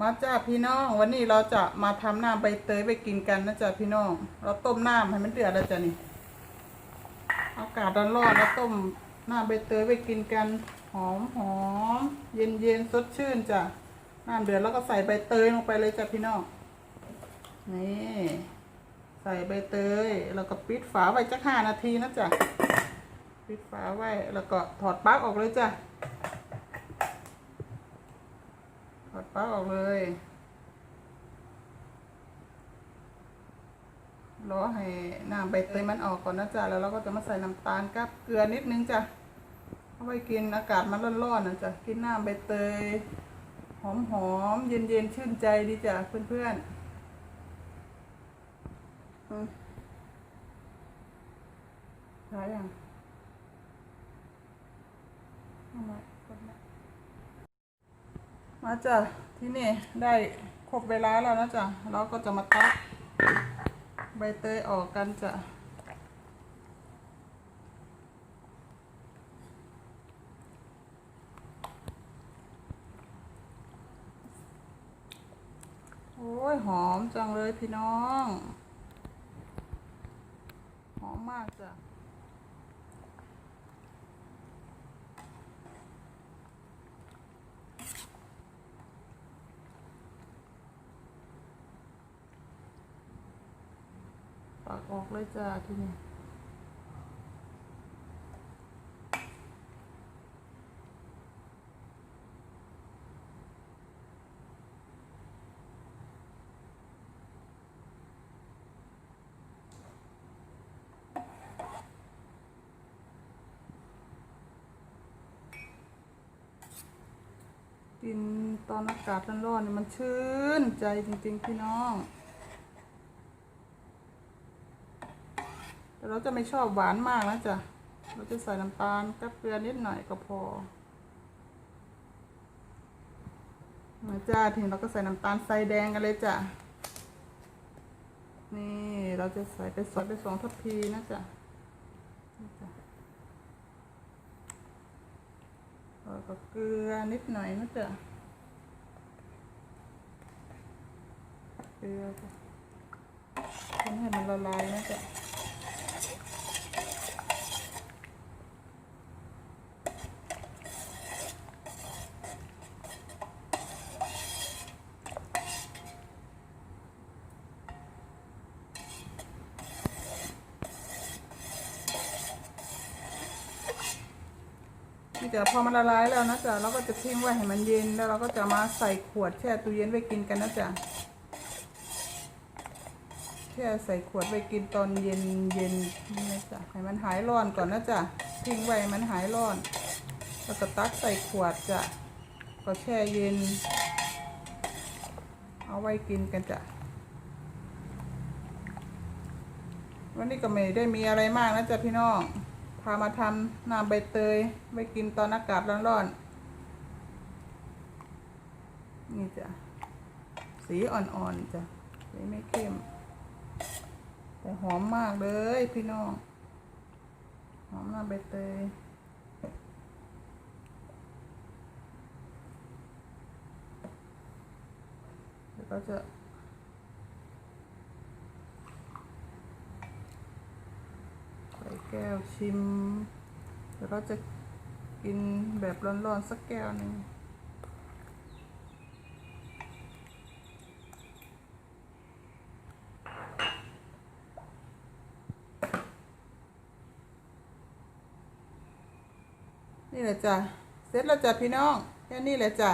มาจ้าพี่น้อง วันนี้เราจะมาทำน้ำใบเตยไปกินกันนะจ้าพี่น้อง เราต้มน้ำให้มันเดือดแล้วจ้ะนี่อากาศร้อนๆแล้วต้มน้ำใบเตยไปกินกันหอมหอมเย็นเย็นสดชื่นจ้ะน้ำเดือดแล้วก็ใส่ใบเตยลงไปเลยจ้ะพี่น้องนี่ใส่ใบเตยแล้วก็ปิดฝาไว้จักห้านาทีนะจ้ะปิดฝาไว้แล้วก็ถอดปลั๊กออกเลยจ้ะ ถอด ปลั๊กออกเลยรอให้น้ำใบเตยมันออกก่อนนะจ๊ะแล้วเราก็จะมาใส่น้ำตาลกับเกลือนิดนึงจ้ะเอาไว้กินอากาศมันร้อนๆนะจ๊ะกินน้ำใบเตยหอมๆเย็นๆชื่นใจดีจ้ะเพื่อนๆใช่ยังเอมาจ้ะ ที่นี่ได้ครบเวลาแล้วนะจ๊ะเราก็จะมาตักใบเตยออกกันจ้ะโอ้ยหอมจังเลยพี่น้อง หอมมากจ้ะักออกเลยจ้าทีนี้กินตอนอากาศร้อนๆนี่มันชื่นใจจริงๆพี่น้อง แต่เราจะไม่ชอบหวานมากนะจ๊ะเราจะใส่น้ำตาลกับเกลือนิดหน่อยก็พอนะจ้าทีนี้เราก็ใส่น้ำตาลใส่แดงกันเลยจ้ะนี่เราจะใส่ไปสอดไปสองทัพพีนะจ๊ะแล้วก็เกลือนิดหน่อยนะจ๊ะเกลือจ้ะคนให้มันละลายนะจ๊ะ จ้ะพอมันละลายแล้วนะจ๊ะเราก็จะทิ้งไว้ให้มันเย็นแล้วเราก็จะมาใส่ขวดแช่ตู้เย็นไว้กินกันนะจ๊ะแช่ใส่ขวดไว้กินตอนเย็นเย็นนี่นะจ๊ะให้มันหายร้อนก่อนนะจ๊ะทิ้งไว้มันหายร้อน แล้วก็ตักใส่ขวดจ้ะก็แช่เย็น เอาไว้กินกันจ้ะวันนี้ก็ไม่ได้มีอะไรมากนะจ๊ะพี่น้อง พามาทำน้ำใบเตยไว้กินตอนอากาศร้อนๆ นี่จ้ะ สีอ่อนๆจ้ะ สีไม่เข้ม แต่หอมมากเลยพี่น้อง หอมน้ำใบเตยเดี๋ยวก็จะ ใส่ แก้วชิม เดี๋ยวเราจะกินแบบร้อนๆสักแก้วหนึ่งนี่แหละจ้ะเสร็จแล้วจ้ะพี่น้องแค่นี้แหละจ้ะ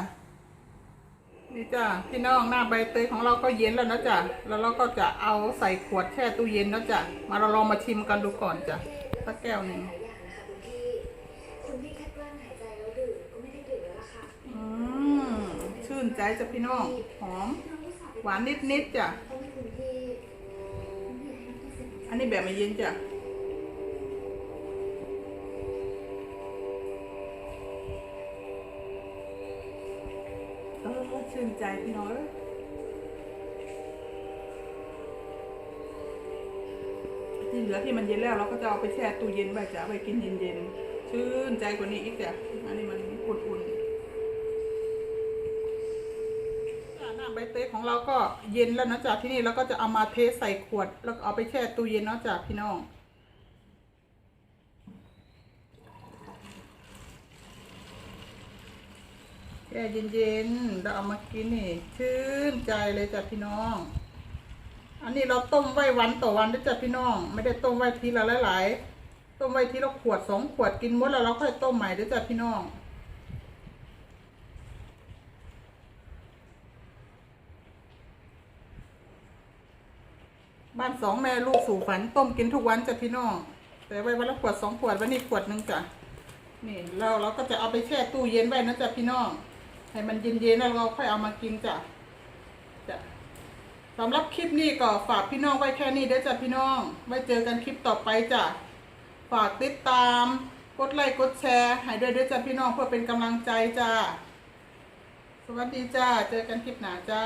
นี่จ้ะพี่น้องหน้าใบเตยของเราก็เย็นแล้วนะจ๊ะแล้วเราก็จะเอาใส่ขวดแช่ตู้เย็นนะจ๊ะมาเราลองมาชิมกันดูก่อนจ้ะ สักแก้วหนึ่งหลายอย่างนะคะคุณพี่คุณพี่แค่กลั้นหายใจแล้วดื่มก็ไม่ได้ดื่มแล้วล่ะค่ะอืมชื่นใจจ้ะพี่น้อง หอมน้องอุตส่าห์หวานนิดๆจ้ะต้องให้คุณพี่คุณพี่ให้น้องตัดสินใจอันนี้แบบไม่เย็นจ้ะเออชื่นใจพี่น้อง ที่เหลือที่มันเย็นแล้วเราก็จะเอาไปแช่ตู้เย็นไว้จ้ะเอาไปกินเย็นๆชื่นใจกว่านี้อีกจ้ะอันนี้มันอุ่นๆำใบเตยของเราก็เย็นแล้วนะจ๊ะที่นี่เราก็จะเอามาเทใส่ขวด แล้วเอาไปแช่ตู้เย็นเนาะจ๊ะพี่น้องแช่เย็นๆเราเอามากินนี่ชื่นใจเลยจ้ะพี่น้อง อันนี้เราต้มไว้วันต่อวันด้วยจ้ะพี่น้อง ไม่ได้ต้มไว้ทีละหลายๆต้มไว้ทีละขวดสองขวดกินหมดแล้วเราค่อยต้มใหม่ด้วยจ้ะพี่น้องบ้านสองแม่ลูกสู่ฝันต้มกินทุกวันจ้ะพี่น้อง แต่ไว้วันละขวดสองขวดวันนี้ขวดหนึ่งจ้ะนี่เราเราก็จะเอาไปแช่ตู้เย็นไว้นะจ๊ะพี่น้องให้มันเย็นๆแล้วเราค่อยเอามากินจ้ะ สำหรับคลิปนี้ก็ฝากพี่น้องไว้แค่นี้เด้อจ้ะพี่น้อง ไว้เจอกันคลิปต่อไปจ้ะ ฝากติดตาม กดไลค์กดแชร์ให้ด้วยเด้อจ้ะพี่น้องเพื่อเป็นกำลังใจจ้ะ สวัสดีจ้า เจอกันคลิปหน้าจ้า